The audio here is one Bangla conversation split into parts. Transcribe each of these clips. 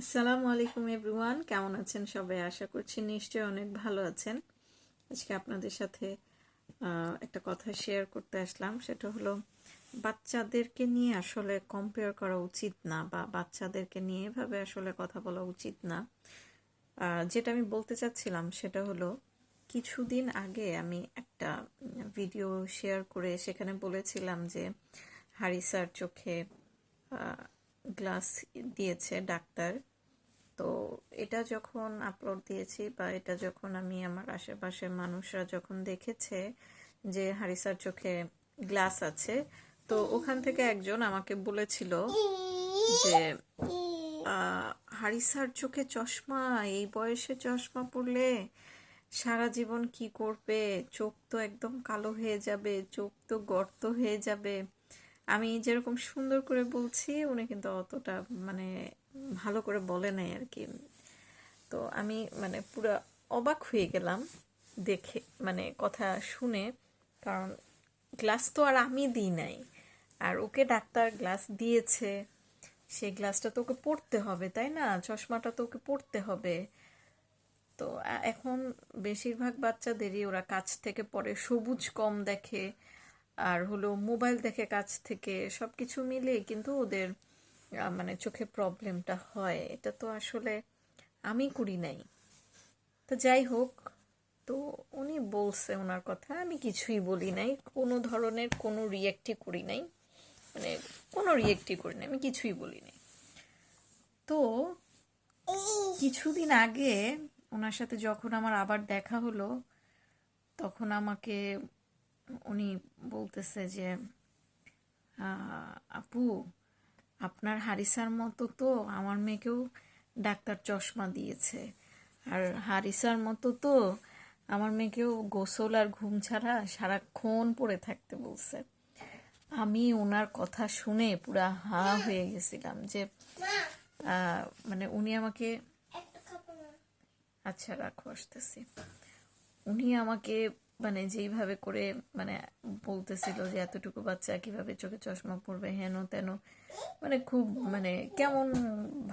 আসসালামু আলাইকুম এভরিওয়ান, কেমন আছেন সবাই? আশা করছি নিশ্চয়ই অনেক ভালো আছেন। আজকে আপনাদের সাথে একটা কথা শেয়ার করতে আসলাম। সেটা হলো, বাচ্চাদেরকে নিয়ে আসলে কম্পেয়ার করা উচিত না বা বাচ্চাদেরকে নিয়ে এভাবে আসলে কথা বলা উচিত না। যেটা আমি বলতে চাচ্ছিলাম সেটা হলো, কিছুদিন আগে আমি একটা ভিডিও শেয়ার করে সেখানে বলেছিলাম যে, হারিসার চোখে গ্লাস দিয়েছে ডাক্তার। তো এটা যখন আপলোড দিয়েছি বা এটা যখন আমি আমার আশেপাশের মানুষরা যখন দেখেছে যে হারিসার চোখে গ্লাস আছে, তো ওখান থেকে একজন আমাকে বলেছিল যে হারিসার চোখে চশমা, এই বয়সে চশমা পরলে সারা জীবন কি করবে? চোখ তো একদম কালো হয়ে যাবে, চোখ তো গর্ত হয়ে যাবে। আমি যেরকম সুন্দর করে বলছি, উনি কিন্তু অতটা মানে ভালো করে বলে নাই আর কি তো আমি মানে পুরো অবাক হয়ে গেলাম দেখে মানে কথা শুনে, কারণ গ্লাস তো আর আমি দিই নাই। আর ওকে ডাক্তার গ্লাস দিয়েছে সেই গ্লাসটা তো ওকে পড়তে হবে, তাই না? চশমাটা তো ওকে পড়তে হবে। তো এখন বেশিরভাগ বাচ্চাদেরই ওরা কাছ থেকে পড়ে, সবুজ কম দেখে, আর হলো মোবাইল দেখে কাছ থেকে সব কিছু মিলে কিন্তু ওদের মানে চোখে প্রবলেমটা হয়, এটা তো আসলে আমি করি নাই। তো যাই হোক, তো উনি বলছে ওনার কথা, আমি কিছুই বলি নাই, কোনো ধরনের কোনো রিয়েক্টই করি নাই মানে কোনো রিয়েক্টই করি নাই, আমি কিছুই বলি নাই। তো কিছুদিন আগে ওনার সাথে যখন আমার আবার দেখা হলো, তখন আমাকে উনি বলতেছে যে আপু আপনার হারিসার মতো তো আমার মেয়েকেও ডাক্তার চশমা দিয়েছে। আর হারিসার মতো তো আমার মেয়েকেও গোসল আর ঘুম ছাড়া সারাক্ষণ পড়ে থাকতে বলছে। আমি ওনার কথা শুনে পুরা হা হয়ে গেছিলাম যে মানে উনি আমাকে আচ্ছা রাখো আসতেছি। উনি আমাকে মানে যেইভাবে করে মানে বলতেছিল যে এতটুকু বাচ্চা কীভাবে চোখে চশমা পরবে হেন তেন মানে খুব মানে কেমন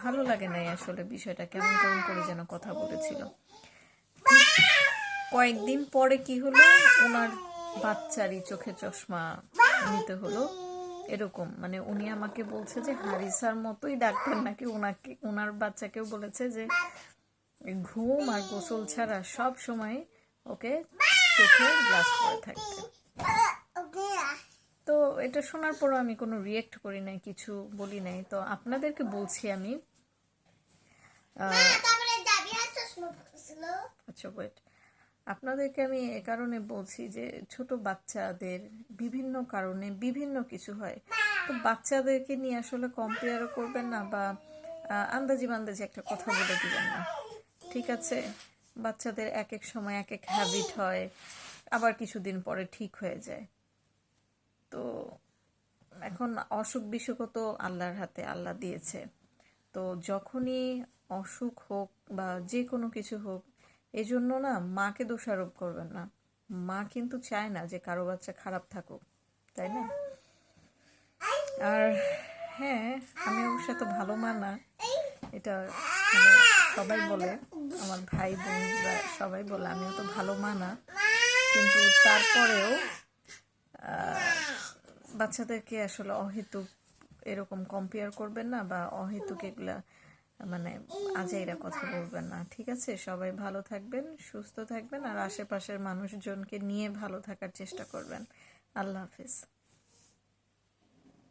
ভালো লাগে নাই আসলে বিষয়টা, কেমন কেমন করে যেন কথা বলেছিল। কয়েকদিন পরে কি হলো, ওনার বাচ্চারই চোখে চশমা নিতে হলো, এরকম। মানে উনি আমাকে বলছে যে হারিসার মতোই ডাক্তার, নাকি ওনাকে ওনার বাচ্চাকেও বলেছে যে ঘুম আর গোসল ছাড়া সব সময় ওকে চোখে গ্লাস পরে থাকতে তো এটা শোনার পরও আমি কোনো রিয়েক্ট করি নাই, কিছু বলি নাই। তো আপনাদেরকে বলছি আমি আচ্ছা আপনাদেরকে আমি এ কারণে বলছি যে ছোট বাচ্চাদের বিভিন্ন কারণে বিভিন্ন কিছু হয়। তো বাচ্চাদেরকে নিয়ে আসলে কম্পেয়ারও করবেন না বা আন্দাজি বান্দাজি একটা কথা বলে দিবেন না। ঠিক আছে? বাচ্চাদের এক এক সময় এক এক হ্যাবিট হয়, আবার কিছুদিন পরে ঠিক হয়ে যায়। তো এখন অসুখ বিসুখও তো আল্লাহর হাতে আল্লাহ দিয়েছে। তো যখনই অসুখ হোক বা যে কোনো কিছু হোক, এজন্য না মাকে দোষারোপ করবেন না। মা কিন্তু চায় না যে কারও বাচ্চা খারাপ থাকুক, তাই না? আর হ্যাঁ আমি অবশ্য তো ভালো মা না, এটা মানে সবাই বলে। আমার ভাই বোনরা সবাই বলে, আমিও তো ভালো মা না। কিন্তু তারপরেও বাচ্চাদেরকে আসলে অহেতুক এরকম কম্পেয়ার করবেন না বা অহেতুক এগুলা মানে আজাইরা কথা বলবেন না। ঠিক আছে? সবাই ভালো থাকবেন, সুস্থ থাকবেন আর আশেপাশের মানুষজনকে নিয়ে ভালো থাকার চেষ্টা করবেন। আল্লাহ হাফিজ।